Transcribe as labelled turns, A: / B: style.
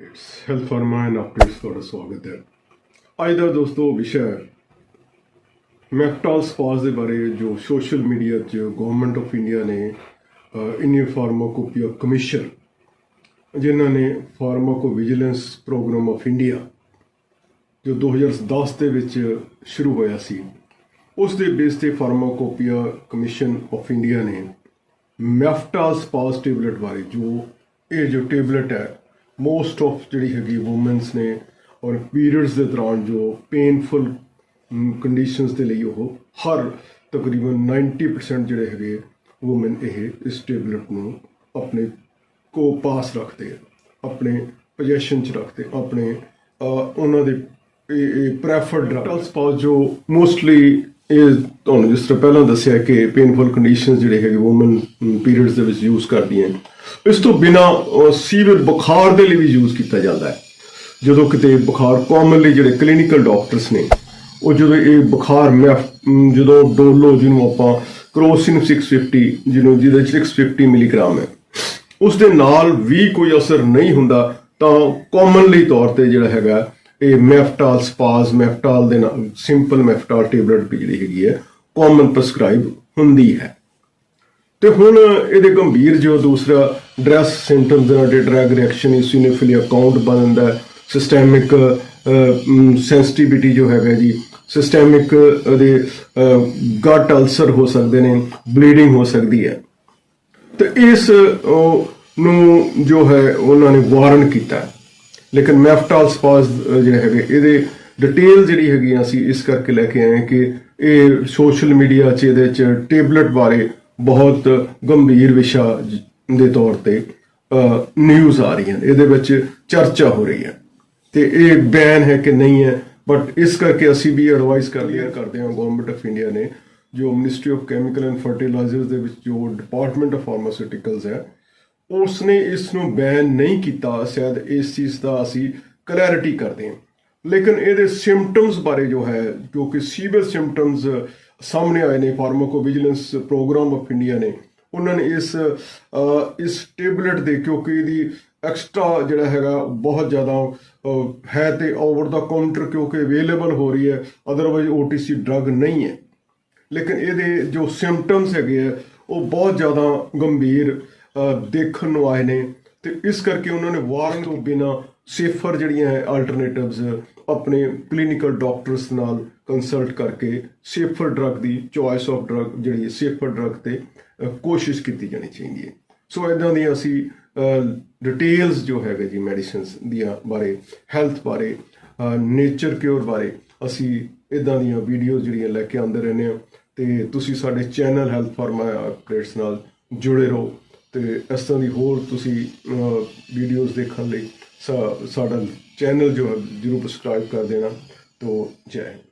A: Updates health pharma and updates ਤੁਹਾਡਾ ਸਵਾਗਤ ਹੈ। ਅੱਜ ਦਾ ਦੋਸਤੋ ਵਿਸ਼ਾ ਹੈ ਮੈਕਟਾਲ ਸਪਾਸ ਦੇ ਬਾਰੇ ਜੋ ਸੋਸ਼ਲ ਮੀਡੀਆ 'ਚ ਗਵਰਨਮੈਂਟ ਆਫ ਇੰਡੀਆ ਨੇ ਇੰਡੀਅਨ ਫਾਰਮਾਕੋਪੀਆ ਕਮਿਸ਼ਨ ਜਿਨ੍ਹਾਂ ਨੇ pharmacovigilance programme of India ਜੋ 2010 ਦੇ ਵਿੱਚ ਸ਼ੁਰੂ ਹੋਇਆ ਸੀ, ਉਸ ਦੇ ਬੇਸ ਤੇ ਫਾਰਮਾਕੋਪੀਆ ਕਮਿਸ਼ਨ ਆਫ ਇੰਡੀਆ ਨੇ ਮੈਫਟਾਲ ਸਪਾਸ ਟੈਬਲੇਟ ਬਾਰੇ ਜੋ ਇਹ ਜੋ ਟੈਬਲੇਟ ਹੈ ਮੋਸਟ ਆਫ ਜਿਹੜੀ ਹੈਗੀ ਔਮਨਸ ਨੇ ਔਰ ਪੀਰੀਅਡਸ ਦੇ ਦੌਰਾਨ ਜੋ ਪੇਨਫੁਲ ਕੰਡੀਸ਼ਨਸ ਦੇ ਲਈ ਉਹ ਹਰ ਤਕਰੀਬਨ 90% ਜਿਹੜੇ ਹੈਗੇ ਔਮਨ ਇਹ ਇਸ ਟੈਬਲੇਟ ਨੂੰ ਆਪਣੇ ਕੋ ਪਾਸ ਰੱਖਦੇ ਆ, ਆਪਣੇ ਪੋਜੀਸ਼ਨ ਚ ਰੱਖਦੇ ਆਪਣੇ ਉਹਨਾਂ ਦੇ ਪ੍ਰੈਫਰਡ ਡਰਗ ਸਪਾਸ ਜੋ ਮੋਸਟਲੀ ਇਹ ਤੁਹਾਨੂੰ ਜਿਸ ਤਰ੍ਹਾਂ ਪਹਿਲਾਂ ਦੱਸਿਆ ਕਿ ਪੇਨਫੁਲ ਕੰਡੀਸ਼ਨਸ ਜਿਹੜੇ ਹੈਗੇ ਔਮਨ ਪੀਰੀਅਡਸ ਦੇ ਵਿੱਚ ਯੂਜ਼ ਕਰਦੀਆਂ ਇਸ ਤੋਂ ਬਿਨਾ ਸੀਵਰ ਬੁਖਾਰ ਦੇ ਲਈ ਵੀ ਯੂਜ਼ ਕੀਤਾ ਜਾਂਦਾ ਹੈ। ਜਦੋਂ ਕਿਤੇ ਬੁਖਾਰ ਕਾਮਨਲੀ ਜਿਹੜੇ ਕਲੀਨਿਕਲ ਡਾਕਟਰਸ ਨੇ, ਉਹ ਜਦੋਂ ਇਹ ਬੁਖਾਰ ਮੈਂ ਜਦੋਂ ਡੋਲੋ ਜਿਹਨੂੰ ਆਪਾਂ ਕਰੋਸਿਨ 650 ਜਿਹਨੂੰ ਜਿਹਦੇ ਚ 650 ਮਿਲੀਗ੍ਰਾਮ ਹੈ ਉਸ ਦੇ ਨਾਲ ਵੀ ਕੋਈ ਅਸਰ ਨਹੀਂ ਹੁੰਦਾ, ਤਾਂ ਕਾਮਨਲੀ ਤੌਰ ਤੇ ਜਿਹੜਾ ਹੈਗਾ ਇਹ ਮੈਫਟਾਲ ਸਪਾਜ਼ ਮੈਫਟਾਲ ਦੇ ਨਾਲ ਸਿੰਪਲ ਮੈਫਟਾਲ ਟੈਬਲੇਟ ਵੀ ਜਿਹੜੀ ਹੈਗੀ ਹੈ ਕਾਮਨ ਪ੍ਰਸਕ੍ਰਾਈਬ ਹੁੰਦੀ ਹੈ। ਤੇ ਹੁਣ ਇਹਦੇ ਗੰਭੀਰ ਜੋ ਦੂਸਰਾ ਡਰੈਸ ਸਿੰਪਟਮਸ ਦੇ ਨਾਲ ਡਰਗ ਰਿਐਕਸ਼ਨ ਇਸੀਨੋਫਿਲੀਆ ਕਾਊਂਟ ਬਣਦਾ ਸਿਸਟੈਮਿਕ ਸੈਂਸਿਟੀਵਿਟੀ ਜੋ ਹੈਗਾ ਜੀ ਸਿਸਟੈਮਿਕ ਦੇ ਗਟ ਅਲਸਰ ਹੋ ਸਕਦੇ ਨੇ ਬਲੀਡਿੰਗ ਹੋ ਸਕਦੀ ਹੈ। ਤੇ ਇਸ ਨੂੰ ਜੋ ਹੈ, ਉਹਨਾਂ ਨੇ ਵਾਰਨ ਕੀਤਾ ਲੇਕਿਨ ਮੈਫਟਾਲ ਸਪਾਸ ਜਿਹੜੇ ਹੈਗੇ, ਇਹਦੇ ਡਿਟੇਲ ਜਿਹੜੀ ਹੈਗੀ ਆ, ਅਸੀਂ ਇਸ ਕਰਕੇ ਲੈ ਕੇ ਆਏ ਹਾਂ ਕਿ ਇਹ ਸੋਸ਼ਲ ਮੀਡੀਆ 'ਚ, ਇਹਦੇ 'ਚ ਟੈਬਲੇਟ ਬਾਰੇ ਬਹੁਤ ਗੰਭੀਰ ਵਿਸ਼ਾ ਦੇ ਤੌਰ ਤੇ ਨਿਊਜ਼ ਆ ਰਹੀਆਂ ਇਹਦੇ ਵਿੱਚ ਚਰਚਾ ਹੋ ਰਹੀ ਹੈ। ਤੇ ਇਹ ਬੈਨ ਹੈ ਕਿ ਨਹੀਂ ਹੈ ਬਟ ਇਸ ਕਰਕੇ ਅਸੀਂ ਵੀ ਐਡਵਾਈਸ ਕਰ ਲਿਆ ਕਰਦੇ ਹਾਂ ਗਵਰਨਮੈਂਟ ਆਫ ਇੰਡੀਆ ਨੇ, ਜੋ ministry of chemical and fertilizers ਦੇ ਵਿੱਚ ਜੋ ਡਿਪਾਰਟਮੈਂਟ ਆਫ ਫਾਰਮਾਸਿਊਟੀਕਲਸ ਹੈ ਉਸ ਨੇ ਇਸ ਨੂੰ ਬੈਨ ਨਹੀਂ ਕੀਤਾ ਸ਼ਾਇਦ ਇਸ ਚੀਜ਼ ਦਾ ਅਸੀਂ ਕਲੈਰਿਟੀ ਕਰਦੇ ਹਾਂ। ਲੇਕਿਨ ਇਹਦੇ ਸਿੰਪਟਮਸ ਬਾਰੇ ਜੋ ਹੈ ਜੋ ਕਿ ਸੀਵੀਅਰ ਸਿੰਪਟਮਸ ਸਾਹਮਣੇ ਆਏ ਨੇ pharmacovigilance programme of India ਨੇ ਉਹਨਾਂ ਨੇ ਇਸ ਅਹ, ਇਸ ਟੈਬਲੇਟ ਦੇ ਕਿਉਂਕਿ ਇਹਦੀ ਐਕਸਟਰਾ ਜਿਹੜਾ ਹੈਗਾ ਬਹੁਤ ਜ਼ਿਆਦਾ ਹੈ ਤੇ ਓਵਰ ਦਾ ਕਾਊਂਟਰ ਕਿਉਂਕਿ ਅਵੇਲੇਬਲ ਹੋ ਰਹੀ ਹੈ ਅਦਰਵਾਈਜ਼ OTC ਡਰਗ ਨਹੀਂ ਹੈ। ਲੇਕਿਨ ਇਹਦੇ ਜੋ ਸਿੰਪਟਮਸ ਹੈਗੇ ਆ ਉਹ ਬਹੁਤ ਜ਼ਿਆਦਾ ਗੰਭੀਰ ਦੇਖਣ ਨੂੰ ਆਏ ਨੇ। ਤੇ ਇਸ ਕਰਕੇ ਉਹਨਾਂ ਨੇ ਵਾਰਨ ਤੋਂ ਬਿਨਾ ਸੇਫਰ ਜਿਹੜੀਆਂ ਹੈ ਆਲਟਰਨੇਟਿਵਸ ਆਪਣੇ ਕਲੀਨਿਕਲ ਡਾਕਟਰਸ ਨਾਲ ਕੰਸਲਟ ਕਰਕੇ ਸੇਫਰ ਡਰਗ ਦੀ ਚੋਇਸ ਆਫ ਡਰਗ ਜਿਹੜੀ ਸੇਫਰ ਡਰਗ ਤੇ ਕੋਸ਼ਿਸ਼ ਕੀਤੀ ਜਾਣੀ ਚਾਹੀਦੀ ਹੈ। ਸੋ ਇਦਾਂ ਦੀਆਂ ਅਸੀਂ ਡਿਟੇਲਸ ਜੋ ਹੈਗੇ ਜੀ ਮੈਡੀਸਿਨਸ ਦੀਆਂ ਬਾਰੇ ਹੈਲਥ ਬਾਰੇ ਨੇਚਰ ਕਿਉਰ ਬਾਰੇ ਅਸੀਂ ਇਦਾਂ ਦੀਆਂ ਵੀਡੀਓਜ਼ ਜਿਹੜੀਆਂ ਲੈ ਕੇ ਆਉਂਦੇ ਰਹਿੰਦੇ ਹਾਂ। ਤੇ ਤੁਸੀਂ ਸਾਡੇ ਚੈਨਲ ਹੈਲਥ ਫਾਰਮਾ ਅਪਡੇਟਸ ਨਾਲ ਜੁੜੇ ਰਹੋ। ਤੇ ਇਸ ਤਰ੍ਹਾਂ ਦੀ ਹੋਰ ਤੁਸੀਂ ਵੀਡੀਓਜ਼ ਦੇਖਣ ਲਈ ਸਾ- ਸਾਡਾ ਚੈਨਲ ਜੋ ਹੈ, ਜਰੂਰ ਸਬਸਕ੍ਰਾਈਬ ਕਰ ਦੇਣਾ। ਤੋ ਜੈ ਹਿੰਦ।